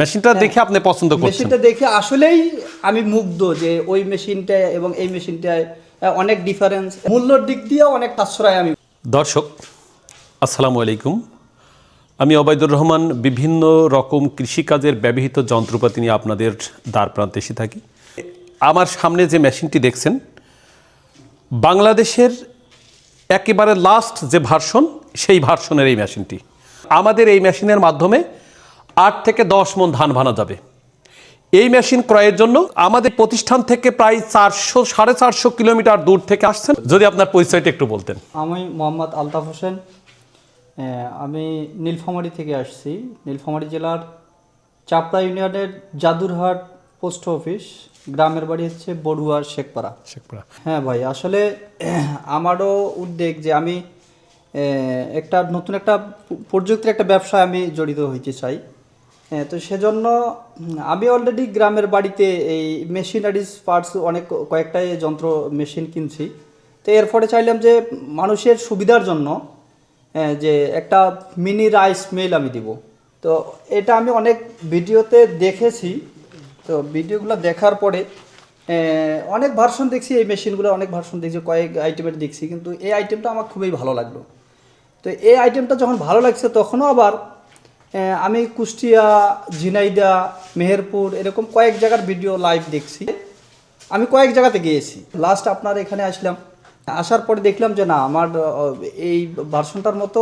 মেশিনটা দেখে আপনি পছন্দ করছেন। মেশিনটা দেখে আসলেই আমি মুগ্ধ যে ওই মেশিনটা এবং এই মেশিনটায় অনেক ডিফারেন্স মূল্যর দিক দিয়েও অনেক সাশ্রয় আমি। দর্শক আসসালামু আলাইকুম। আমি অবায়দুর রহমান বিভিন্ন রকম কৃষিকাজের ব্যবহৃত যন্ত্রপাতি নিয়ে আপনাদের দ্বার প্রান্তে এসে থাকি। আমার সামনে যে মেশিনটি দেখছেন বাংলাদেশের একেবারে লাস্ট যে ভার্সন সেই ভার্সনের এই মেশিনটি। আমাদের এই মেশিনের মাধ্যমে আট থেকে দশ মন ধান ভানা যাবে। এই মেশিন ক্রয়ের জন্য আমাদের প্রতিষ্ঠান থেকে প্রায় চারশো সাড়ে চারশো কিলোমিটার দূর থেকে আসছেন। যদি আপনার পরিচয়টা একটু বলতেন। আমি মোহাম্মদ আলতাফ হোসেন। আমি নীলফামারী থেকে আসছি। নীলফামারী জেলার চাপড়া ইউনিয়নের জাদুরহাট পোস্ট অফিস। গ্রামের বাড়ি হচ্ছে বড়ুয়ার শেখপাড়া। শেখপাড়া। হ্যাঁ ভাই আসলে আমারও উদ্বেগ যে আমি একটা নতুন একটা প্রযুক্তির একটা ব্যবসায় আমি জড়িত হইতে চাই। হ্যাঁ, তো সেজন্য আমি অলরেডি গ্রামের বাড়িতে এই মেশিনারিজ পার্টস অনেক কয়েকটাই যন্ত্র মেশিন কিনছি। তো এর ফলে চাইলাম যে মানুষের সুবিধার জন্য যে একটা মিনি রাইস মিল আমি দিব। তো এটা আমি অনেক ভিডিওতে দেখেছি। তো ভিডিওগুলো দেখার পরে অনেক ভার্সন দেখছি এই মেশিনগুলো অনেক ভার্সন দেখছি কয়েক আইটেমের দেখছি কিন্তু এই আইটেমটা আমার খুবই ভালো লাগল। তো এই আইটেমটা যখন ভালো লাগছে তখনও আবার আমি কুষ্টিয়া ঝিনাইদা মেহেরপুর এরকম কয়েক জায়গার ভিডিও লাইভ দেখছি। আমি কয়েক জায়গাতে গিয়েছি। লাস্ট আপনার এখানে আসলাম। আসার পরে দেখলাম যে না আমার এই ভার্সনটার মতো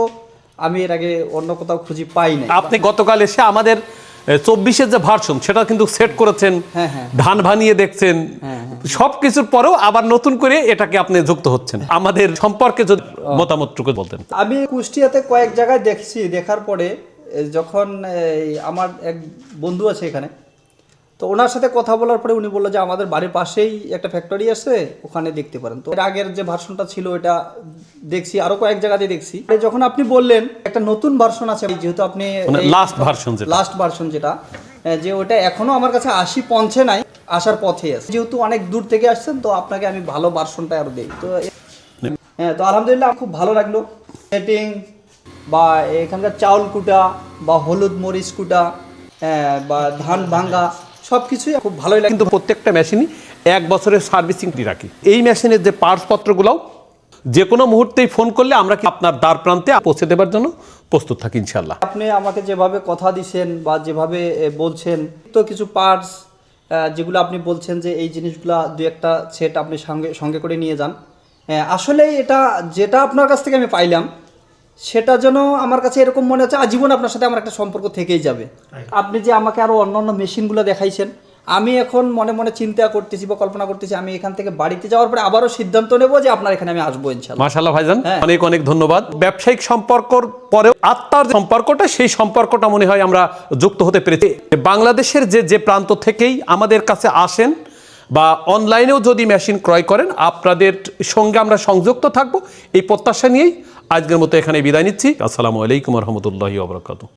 আমি এর আগে অন্য কোথাও খুঁজি পাই নাই। আপনি গতকাল এসে আমাদের চব্বিশের যে ভার্সন সেটা কিন্তু সেট করেছেন। হ্যাঁ, হ্যাঁ। ধান ভানিয়ে দেখছেন। হ্যাঁ, সব কিছুর পরেও আবার নতুন করে এটাকে আপনি যুক্ত হচ্ছেন। আমাদের সম্পর্কে যদি মতামতটুকু বলতেন। আমি কুষ্টিয়াতে কয়েক জায়গায় দেখছি। দেখার পরে যখন আমার এক বন্ধু আছে এখানে তো ওনার সাথে কথা বলার পরে উনি বলল যে আমাদের বাড়ির পাশেই একটা ফ্যাক্টরি আছে ওখানে দেখতে পারেন। তো এর আগের যে ভার্সনটা ছিল এটা দেখছি আরও কয়েক জায়গাতে দেখছি। যখন আপনি বললেন একটা নতুন ভার্সন আছে যেহেতু আপনি version যেটা। লাস্ট ভার্সন যেটা যে ওটা এখনও আমার কাছে আসি পৌঁছে নাই আসার পথে আছে। যেহেতু অনেক দূর থেকে আসছেন তো আপনাকে আমি ভালো ভার্সনটা আরও দিই। তো হ্যাঁ তো আলহামদুলিল্লাহ খুব ভালো লাগল। সেটিং বা এখানকার চাউল কুটা বা হলুদ মরিচ কুটা হ্যাঁ, বা ধান ভাঙ্গা সব কিছুই খুব ভালোই লাগে। কিন্তু প্রত্যেকটা মেশিনই এক বছরের সার্ভিসিং রাখি। এই মেশিনের যে পার্টস পত্রগুলোও যে কোনো মুহূর্তেই ফোন করলে আমরা কি আপনার দ্বার প্রান্তে পৌঁছে দেবার জন্য প্রস্তুত থাকি ইনশাল্লাহ আপনি আমাকে যেভাবে কথা দিছেন বা যেভাবে বলছেন তো কিছু পার্টস যেগুলো আপনি বলছেন যে এই জিনিসগুলা দু একটা সেট আপনি সঙ্গে সঙ্গে করে নিয়ে যান। আসলে এটা যেটা আপনার কাছ থেকে আমি পাইলাম সেটা যেন আমার কাছে এরকম মনে হচ্ছে আজীবন আপনার সাথে আমার একটা সম্পর্ক থেকেই যাবে। আপনি যে আমাকে আরও অন্যান্য মেশিনগুলো দেখাইছেন আমি এখন মনে মনে চিন্তা করতেছি বা কল্পনা করতেছি আমি এখান থেকে বাড়িতে যাওয়ার পরে আবারও সিদ্ধান্ত নেব যে আপনার এখানে আমি আসব মাশাল্লাহ ভাইজান হ্যাঁ। অনেক অনেক ধন্যবাদ। ব্যবসায়িক সম্পর্কর পরেও আত্মার যে সম্পর্কটা সেই সম্পর্কটা মনে হয় আমরা যুক্ত হতে পেরেছি। বাংলাদেশের যে যে প্রান্ত থেকেই আমাদের কাছে আসেন বা অনলাইনেও যদি মেশিন ক্রয় করেন, আপনাদের সঙ্গে আমরা সংযুক্ত থাকব। এই প্রত্যাশা নিয়েই আজকের মতো এখানে বিদায় নিচ্ছি। আসসালামু আলাইকুম রহমতুল্লাহি ওবরাকাতু